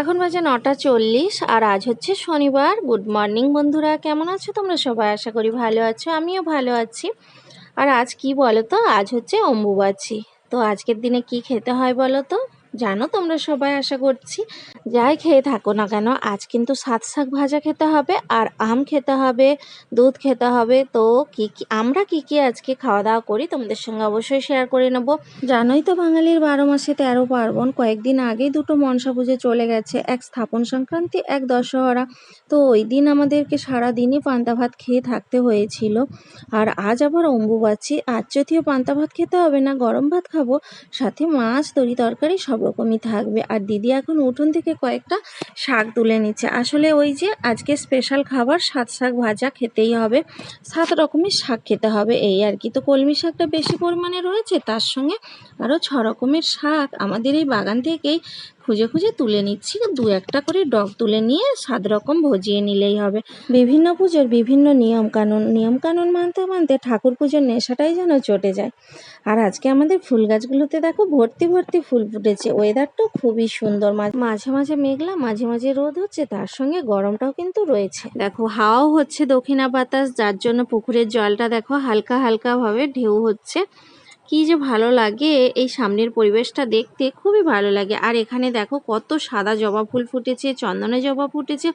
এখন বাজে নটা চল্লিশ আর আজ হচ্ছে শনিবার। গুড মর্নিং বন্ধুরা, কেমন আছো তোমরা সবাই? আশা করি ভালো আছো, আমিও ভালো আছি। আর আজ কি বলো তো আজ হচ্ছে অম্বুবাচী। তো আজকের দিনে কি খেতে হয় বলো তো জানো তোমরা সবাই, আশা করছি। যাই খেয়ে থাকো না কেন, আজ কিন্তু সাত শাক ভাজা খেতে হবে আর আম খেতে হবে, দুধ খেতে হবে। তো কি কি, আমরা কি কি আজকে খাওয়া দাওয়া করি তোমাদের সঙ্গে অবশ্যই শেয়ার করে নেব। জানোই তো বাঙালির বারো মাসে তেরো পার্বণ, কয়েকদিন আগেই দুটো মনসা পুজো চলে গেছে, এক স্থাপন সংক্রান্তি, এক দশহরা। তো ওই দিন আমাদেরকে সারা দিনই পান্তা ভাত খেয়ে থাকতে হয়েছিল। আর আজ আবার অম্বুবাচী, আজ যদিও পান্তা ভাত খেতে হবে না, গরম ভাত খাব, সাথে মাছ তরি তরকারি, সব রকমই থাকবে। আর দিদি এখন উঠোন থেকে কয়েকটা শাক তুলে নিচ্ছে। আসলে ওই যে আজকে স্পেশাল খাবার সাত শাক ভাজা খেতেই হবে। সাত রকমের শাক খেতে হবে এই আর কি। তো কলমি শাকটা বেশি পরিমাণে রয়েছে, তার সঙ্গে আরও ছ রকমের শাক আমাদের এই বাগান থেকেই খুঁজে খুঁজে তুলে নিচ্ছি। দু একটা করে ডগ তুলে নিয়ে সাত রকম ভজিয়ে নিলেই হবে। বিভিন্ন পুজোর বিভিন্ন নিয়ম কানুন নিয়ম কানুন মানতে মানতে ঠাকুর পুজোর নেশাটাই যেন চটে যায়। আর আজকে আমাদের ফুল গাছগুলোতে দেখো ভর্তি ভর্তি ফুল ফুটেছে। ওয়েদারটাও খুবই সুন্দর। মাঝে মাঝে মেঘলা, মাঝে মাঝে রোদ হচ্ছে, তার সঙ্গে গরমটাও কিন্তু রয়েছে। দেখো, হাওয়াও হচ্ছে দক্ষিণা বাতাস, যার জন্য পুকুরের জলটা দেখো হালকা হালকা ভাবে ঢেউ হচ্ছে। কি যে ভালো লাগে এই সামনের পরিবেশটা দেখতে, খুবই ভালো লাগে। আর এখানে দেখো কত সাদা জবা ফুল ফুটেছে, চন্দনে জবা ফুটেছে,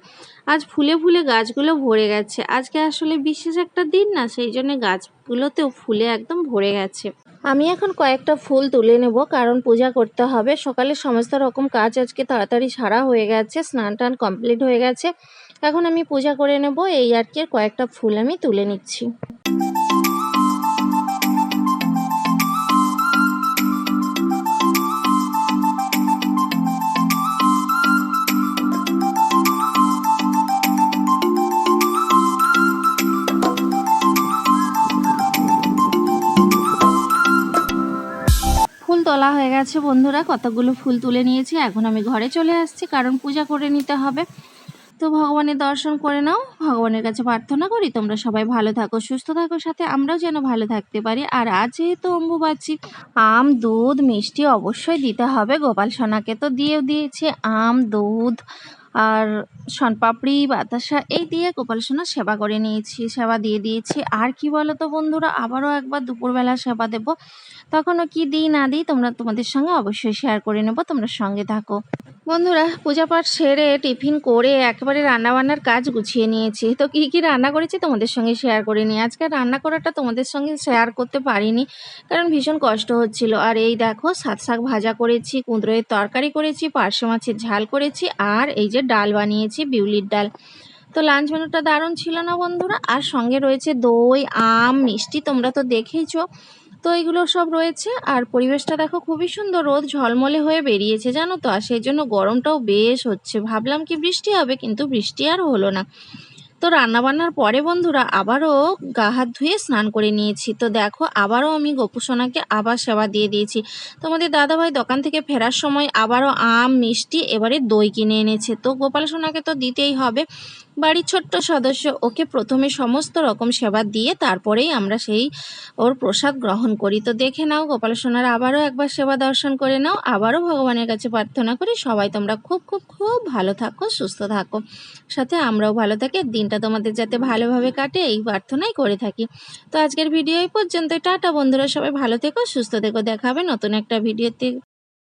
আজ ফুলে ফুলে গাছগুলো ভরে গেছে। আজকে আসলে বিশেষ একটা দিন না, সেই জন্য গাছগুলোতেও ফুলে একদম ভরে গেছে। আমি এখন কয়েকটা ফুল তুলে নেব, কারণ পূজা করতে হবে। সকালে সমস্ত রকম কাজ আজকে তাড়াতাড়ি সারা হয়ে গেছে, স্নান টান কমপ্লিট হয়ে গেছে। এখন আমি পূজা করে নেব, এই আর কি কয়েকটা ফুল আমি তুলে নিচ্ছি। তোলা হয়ে গেছে বন্ধুরা। কতগুলো ফুল তুলে নিয়েছি, এখন আমি ঘরে চলে আসছি, কারণ পূজা করে নিতে হবে। তো ভগবানের দর্শন করে নাও, ভগবানের কাছে প্রার্থনা করি, তোমরা সবাই ভালো থাকো, সুস্থ থাকো, সাথে আমরাও যেন ভালো থাকতে পারি। আর আজ যেহেতু অম্বুবাচী, আম, দুধ, মিষ্টি অবশ্যই দিতে হবে। গোপাল সোনাকে তো দিয়েও দিয়েছে, আম, দুধ আর শনপাপড়ি বাতাসা, এই দিয়ে গোপাল সোনার সেবা করে নিয়েছি, সেবা দিয়ে দিয়েছি। আর কি বলো তো বন্ধুরা, আবারও একবার দুপুরবেলা সেবা দেব। তখনও কি দিই না দিই তোমরা তোমাদের সঙ্গে অবশ্যই শেয়ার করে নেব, তোমরা সঙ্গে থাকো। বন্ধুরা পূজা পাঠ সেরে টিফিন করে একেবারে রান্নাবান্নার কাজ গুছিয়ে নিয়েছি। তো কী কী রান্না করেছি তোমাদের সঙ্গে শেয়ার করে নিই। আজকে রান্না করাটা তোমাদের সঙ্গে শেয়ার করতে পারিনি, কারণ ভীষণ কষ্ট হচ্ছিল। আর এই দেখো সাত শাক ভাজা করেছি, কুঁদরোয়ের তরকারি করেছি পার্শে মাছের ঝাল করেছি, আর এই যে ডাল বানিয়েছি, বিউলির ডাল। তো লাঞ্চ মেনুটা দারুণ ছিল না বন্ধুরা? আর সঙ্গে রয়েছে দই, আম, মিষ্টি, তোমরা তো দেখেইছো। তো এগুলো সব রয়েছে। আর পরিবেশটা দেখো খুবই সুন্দর, রোদ ঝলমলে হয়ে বেরিয়েছে, জানো তো? আর সেই জন্য গরমটাও বেশ হচ্ছে। ভাবলাম কি বৃষ্টি হবে, কিন্তু বৃষ্টি আর হলো না। তো রান্নাবান্নার পরে বন্ধুরা, আবারও গা হাত ধুয়ে স্নান করে নিয়েছি। তো দেখো, আবারও আমি গোপুসোনাকে আবার সেবা দিয়ে দিয়েছি। তোমাদের দাদাভাই দোকান থেকে ফেরার সময় আবারও আম, মিষ্টি, এবারে দই কিনে এনেছে। তো গোপাল সোনাকে তো দিতেই হবে। বাড়ির ছোট্ট সদস্য ওকে প্রথমে সমস্ত রকম সেবা দিয়ে তারপরেই আমরা সেই ওর প্রসাদ গ্রহণ করি। তো দেখে নাও, গোপাল সোনার আবারও একবার সেবা দর্শন করে নাও। আবারও ভগবানের কাছে প্রার্থনা করি, সবাই তোমরা খুব খুব খুব ভালো থাকো, সুস্থ থাকো। সাথে আমরাও ভালো থাকি দিনটা তোমাদের যাতে ভালোভাবে কাটে, এই প্রার্থনাই করে থাকি। তো আজকের ভিডিও এই পর্যন্ত টাটা বন্ধুরা, সবাই ভালো থেকো, সুস্থ থেকো, দেখাবে নতুন একটা ভিডিওতে।